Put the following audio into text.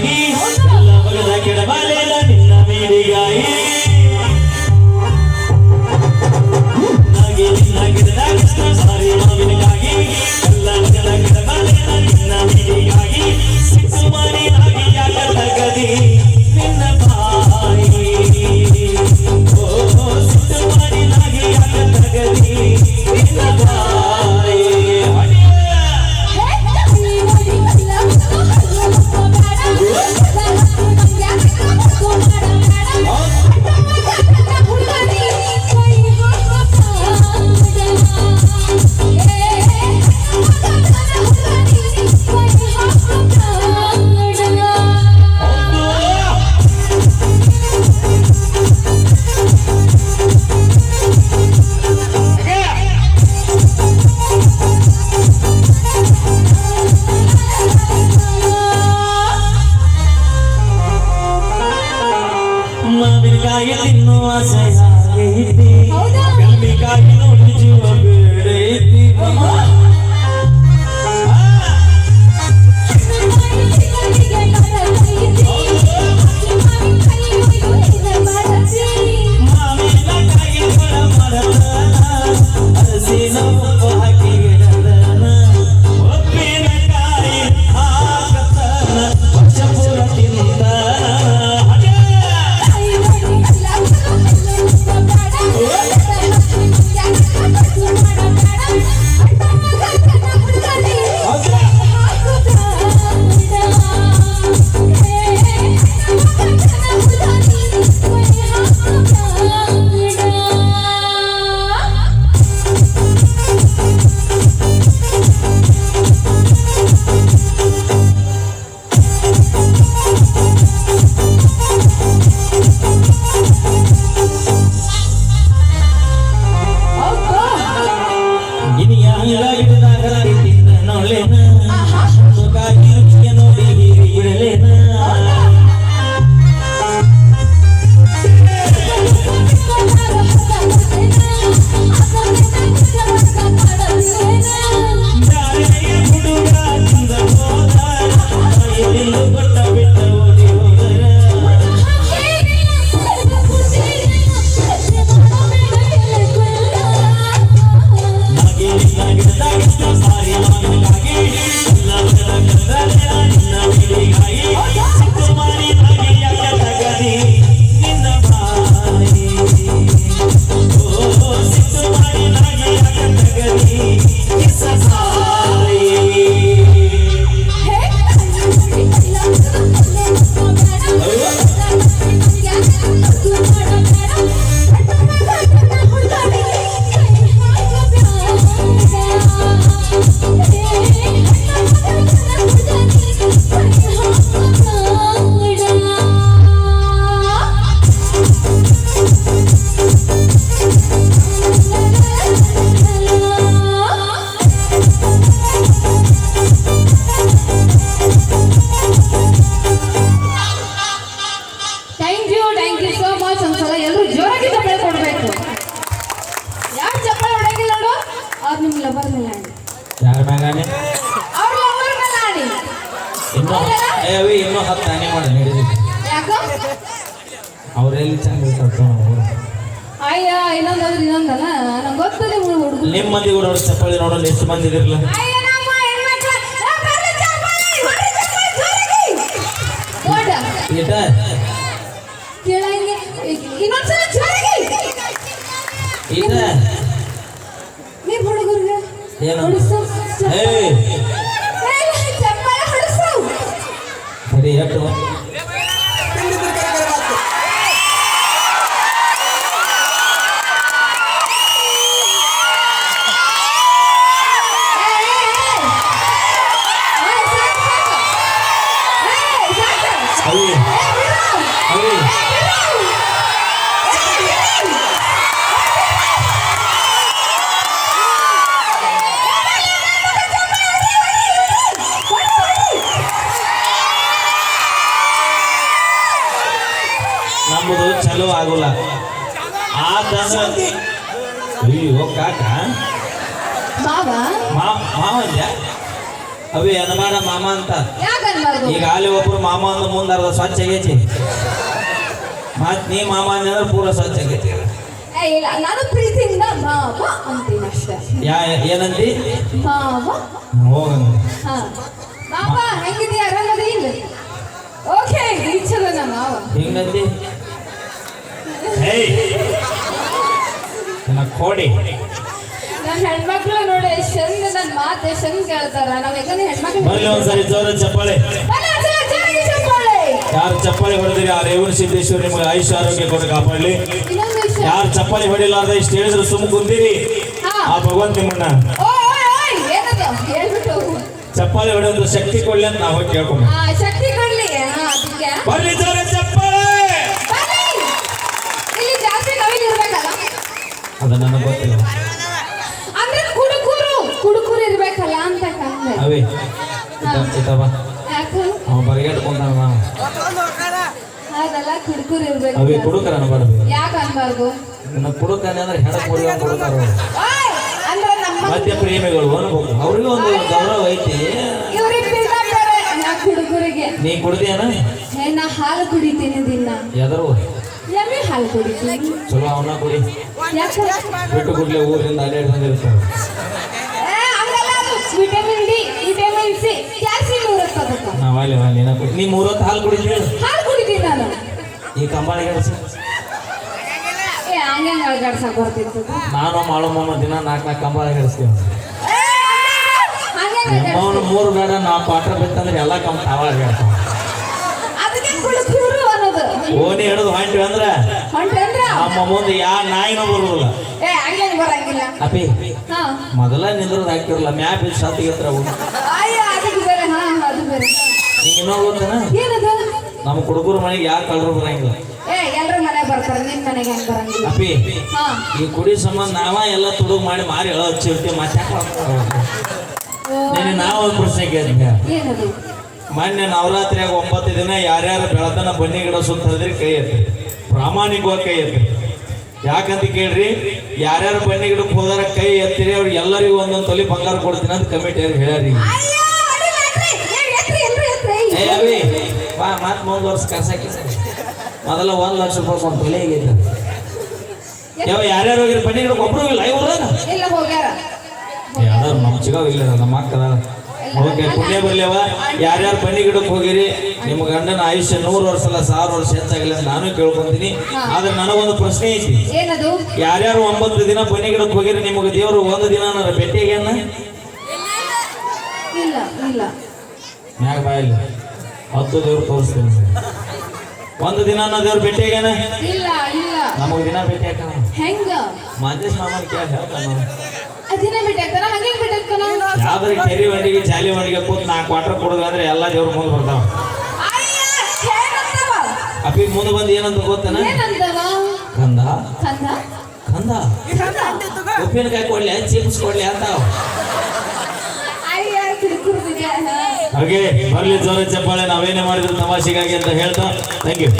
ಮೇಲಿಗಾಗಿ ಎಲ್ಲ ಮಗದ ಕೆಡಬಾಲೆಲ್ಲ ನಿನ್ನ ಮೇಲಿಗಾಗಿ. ನಾಗೆ ನಗೆ ಗಿಡದಾಗ ನಿಮ್ಮ ಲವರ್ ಯಾರ ಮ್ಯಾಗಾನೆ ಇನ್ನೂ ಹತ್ತು ಆನೆ ಮಾಡಿ ನಡೀಲಿ. ಯಾಕೋ? ಅವರೆಲ್ಲಿ ಚಂದ ಇರ್ತಾವ ಅಯ್ಯ ಇನ್ನೊಂದು ಅಂದ್ರೆ ನಂಗೆ ಗೊತ್ತದೆ ಹುಡುಗ ನಿಮ್ಮ ಮಂದಿ ಅವ್ರು ಚಪ್ಪಾಳಿ ನೋಡಲ್ಲ ಎಷ್ಟು ಮಂದಿ ಇದಿರಲ್ಲ? ಇದ? ಏನು ಬರೀ ಎಷ್ಟು ಆಗಲ್ಲ. ಆತಂದ್ರೆ ಅಯ್ಯೋ ಕಾಕ. ಮಾವಂದ್ಯ ಅವೇ ಅನುಮಾನ ಮಾಮ ಅಂತ. ಈಗ ಅಲ್ಲಿ ಒಬ್ರು ಮಾಮ ಅಂದ ಅರ್ಧ ಸ್ವಚ್ಛ ಆಗೈತಿ. ಮತ್ ನೀ ಮಾಮ ಅಂದ್ರೆ ಪೂರ ಸ್ವಚ್ಛ ಆಗೈತಿ ನಾನು ಯಾ ಏನಂತಿ ಮಾವ. ಹೆಂಗಿದೀಯ? ಓಕೆ ಚಲೋ ನನ್ನ ಕೋಡಿ. ನಮ್ಮ ಹೆಣ್ಮಕ್ಳು ನೋಡಿ ಚಂದ ನನ್ನ ಮಾತು ಎಷ್ಟು ಚಂದ ಕೇಳ್ತಾರ. ನಾವ್ ಯಾಕಂದ್ರೆ ಹೆಣ್ಮಕ್ಳು ಬರ್ಲಿ ಒಂದ್ಸರಿ ಜೋರ ಚಪ್ಪಾಳೆ. ಯಾರು ಚಪ್ಪಾಳೆ ಹೊಡೆದಿರಿ ಆ ರೇವಣ ಸಿದ್ದೇಶ್ವರ ನಿಮಗೆ ಆಯುಷ್ ಆರೋಗ್ಯ ಕೊಟ್ಟು ಕಾಪಾಡಲಿ. ಯಾರು ಚಪ್ಪಾಳೆ ಹೊಡಿಲಾರ್ದ ಇಷ್ಟು ಹೇಳಿದ್ರು ಸುಮ್ ಕುಂತೀರಿ. ಹಾ. ಆ ಭಗವಂತ ನಿಮ್ಮನ್ನ. ಚಪ್ಪಾಳೆ ಹೊಡೆಯೋದು ಶಕ್ತಿ ಕೊಡ್ಲಿ ಅಂತ ನಾವು ಕೇಳ್ಕೊಂಡು ಶಕ್ತಿ ಕೊಡ್ಲಿ. ಬರ್ಲಿ ಜೋರ ಚಪ್ಪಾಳೆ ಬನ್ನಿ ಇಲ್ಲಿ ಜಾಸ್ತಿ ನವಿಲು ಇರ್ಬೇಕಲ್ಲ ಅದು ನನಗೆ ಗೊತ್ತಿಲ್ಲ. ಅಂದ್ರೆ ಕುಡುಕೂರು ಕುಡುಕೂರು ಇರ್ಬೇಕಲ್ಲ ಅಂತ ಅವೇ ಯಾಕೆ? ಅವ ನಾವು ಅದೆಲ್ಲ ಕುಡುಕೂರು ಇರ್ಬೇಕು ಅವೇ ಕುಡುಕರ ಅನ್ನಬಾರ್ದು ಯಾಕೆ ಅನ್ಬಾರ್ದು? ಇನ್ನು ಕುಡುಕನೆ ಅಂದ್ರೆ ಹೆಣ ಮುರಿಯ ಕುಡುಕರು. ಅಂದ್ರೆ ನಮ್ಮ ಮಧ್ಯ ಪ್ರೇಮಿಗಳು ಅನ್ಬೇಕು. ಅವ್ರಿಗೂ ಒಂದು ಗೌರವ ಐತಿ. ಇವ್ರಿಗೆ ಬೇರೆ. ನಾ ಕುಡುಕರಿಗೆ ನೀ ಕುಡ್ದೇನ ಏ, ನಾ ಹಾಲು ಕುಡಿತೀನಿ ದಿನ. ಎದರು. ಎಮ್ಮೆ ಹಾಲು ಕುಡಿತೀನಿ. ಚಲೋ ಅವನ ಕುಡಿ. ಬಿಟ್ಟು ಕೂಡಲೇ ಊರಿಂದ ಅಡ್ಡಾಡಿ ಬಂದಿರ್ತಾರೆ ಏ, ಹಂಗಲ್ಲ ಅದು. Vitamin D vitamin C calcium ಇರುತ್ತೆ ಅದಕ್ಕೆ ನಾವ್ ಅಲ್ಲಿ ಅಲ್ಲಿ ಏನ ಕುಡಿ ನೀ ಮೂರೊತ್ತು ಹಾಲು ಕುಡಿದ್ರಿ ಹಾಲು ಕುಡಿತೀನಿ ನಾನು. ಈ ಕಂಬಾಳಿ ನಾನು ಮಾಳು ಮಾಮ ದಿನ ನಾಲ್ಕು ನಾಲ್ಕು ಕಂಬಾಳಿ ಅವನು ಮೂರು ಬೇಡ ನಾ ಪಾಠ ಬಿತ್ತಂದ್ರೆ ಎಲ್ಲ ಕಂಬ ತಾವ ಹೇಳ್ತಾವ ಅದಕ್ಕೆ ಕುಡುಕೂರು ಅನ್ನೋದು ಓಣಿ ಹಿಡಿದು ಹೊಂಟಿವಿ ಅಂದ್ರ ನಮ್ಮ ಮುಂದೆ ಯಾ ನಾಯಿನ ಬರುದಿಲ್ಲ. ಏ ಬರಂಗಿಲ್ಲ. ಅಪಿ ಹಾ. ಮೊದಲ ನಿಂದ್ರದ್ ಹಾಕಿರಲ್ಲ ಮ್ಯಾಪ್ ಇದು ಸತ್ತಿಗೆ ಹತ್ರ ಹೋಗಿ. ಅಯ್ಯ ಅದಕ್ಕೆ ಬೇರೆ ಹಾ ಅದು ಬೇರೆ. ನಿಂಗೆ ಇನ್ನೂ ಗೊತ್ತೇನ? ಏನದು? ನಮ್ಮ ಹುಡುಗರ ಮನೆಗೆ ಯಾರು ಕಳ್ಳರು ಬರಂಗಿಲ್ಲ. ಏ ಎಲ್ರ ಮನೆಗೆ ಬರ್ತಾರೆ ನಿನ್ ಮನೆಗೆ ಹೆಂಗ್ ಬರಂಗಿಲ್ಲ? ಅಪಿ ಹಾ. ಈ ಕುಡಿ ಸಂಬಂಧ ನಾವ ಎಲ್ಲ ತುಡುಗ್ ಮಾಡಿ ಮಾರಿ ಹೇಳೋ ಹಚ್ಚಿರ್ತೀವಿ ಮತ್ತೆ ಓ, ನೀನು ನಾವು ಒಂದು ಪ್ರಶ್ನೆ ಕೇಳಿದ್ವಿ ಏನದು? ಮೊನ್ನೆ ನವರಾತ್ರಿಯಾಗ ಒಂಬತ್ತು ದಿನ ಯಾರ್ಯಾರು ಬೆಳತನ ಬನ್ನಿ ಗಿಡ ಸುತ್ತ ಹರಿದ್ರಿ ಕೈ ಎತ್ತಿ. ಪ್ರಾಮಾಣಿಕವಾಗಿ ಕೈ ಎತ್ತಿ. ಯಾಕಂತ ಕೇಳ್ರಿ ಯಾರ್ಯಾರು ಬನ್ನಿ ಗಿಡಕ್ಕೆ ಹೋದಾರ ಕೈ ಎತ್ತಿರಿ ಅವ್ರಿಗೆ ಎಲ್ಲರಿಗೂ ಒಂದೊಂದು ತೊಲಿ ಬಂಗಾರ ಕೊಡ್ತೀನಿ ಅಂತ ಕಮಿಟಿ ಅವ್ರು ಹೇಳ್ಯಾರಿ. ಮತ್ತೆ ಮುಂದ್ ವರ್ಷ ಕರ್ಸಾಕಿ ಮೊದಲ ಒಂದ್ ಲಕ್ಷ ರೂಪಾಯಿ ಒಂದು ತೊಲೆ ಆಗೈತೆ ಯಾವ ಯಾರ್ಯಾರು ಹೋಗಿರಿ ಬನ್ನಿ ಗಿಡಕ್ಕೆ? ಒಬ್ರು ಇಲ್ಲ ಇವ್ರ ಯಾವ್ದಾರು ನಮ್ಮ ಚಿಗಾವ್ ಇಲ್ಲ ನಮ್ಮ ಅಕ್ಕದ ಓಕೆ ಪುಣ್ಯ ಬರ್ಲೇವ ಯಾರ್ಯಾರು ಬನ್ನಿ ಗಿಡಕ್ಕೆ ಹೋಗಿರಿ ನಿಮ್ಮ ಗಂಡನ ಆಯುಷ್ಯ ನೂರು ವರ್ಷ ಅಲ್ಲ ಸಾವಿರ ವರ್ಷ ಹೆಚ್ಚಾಗಲಿ ಅಂತ ನಾನು ಕೇಳ್ಕೊಂತೀನಿ. ಆದ್ರೆ ನನಗೊಂದು ಪ್ರಶ್ನೆ ಐತಿ. ಏನದು? ಯಾರ್ಯಾರು ಒಂಬತ್ತು ದಿನ ಬನ್ನಿ ಗಿಡಕ್ಕೆ ಹೋಗಿರಿ ನಿಮಗೆ ದೇವರು ಒಂದು ದಿನ ನನ್ನ ಭೇಟಿಯಾಗ್ಯಾನ ಇಲ್ಲ ಇಲ್ಲ. ಮ್ಯಾಗ ಬಾಯಲ್ಲಿ ಹತ್ತು ದೇವ್ರು ತೋರಿಸ್ತೀನಿ. ಒಂದು ದಿನ ದೇವ್ರ ದೇವ್ರು ಇಲ್ಲ ಇಲ್ಲ. ನಮಗೆ ದಿನ ಭೇಟಿ ಹಾಕ ಹೆಂಗ? ಮಾಂತೇಶ್ ಮಾಮನ್ ಕೇಳಿ ಹೇಳ್ತಾನ. ಅದಿನ ಬಿಟ್ಟಾಕ್ತಾನ ಹಂಗೆ ಬಿಟ್ಟಾಕ್ತಾನ ಯಾವ್ದಾರ ಕೆರಿ ಚಾಲಿ ವಂಡಿಗೆ ಕೂತ್ ನಾಲ್ಕು ಕ್ವಾರ್ಟರ್ ಕೊಡೋದು ಅಂದ್ರೆ ಎಲ್ಲ ದೇವ್ರ ಮುಂದೆ ಬರ್ತಾವ. ಅಪ್ಪಿ ಮುಂದೆ ಬಂದು ಏನಂತ ಗೊತ್ತನ? ಕಂದ. ಕಂದ? ಉಪ್ಪಿನಕಾಯಿ ಕೊಡ್ಲಿ ಚಿಪ್ಸ್ ಕೊಡ್ಲಿ ಅಂತ ಅಯ್ಯ ಕಿರುಕುರುದಿದೆ ಹಾಗೆ ಬರ್ಲಿ ಜೋರ ಚಪ್ಪಾಳೆ ನಾವೇನೇ ಮಾಡಿದ್ರು ತಮಾಷೆಗಾಗಿ ಅಂತ ಹೇಳ್ತಾ ಥ್ಯಾಂಕ್ ಯು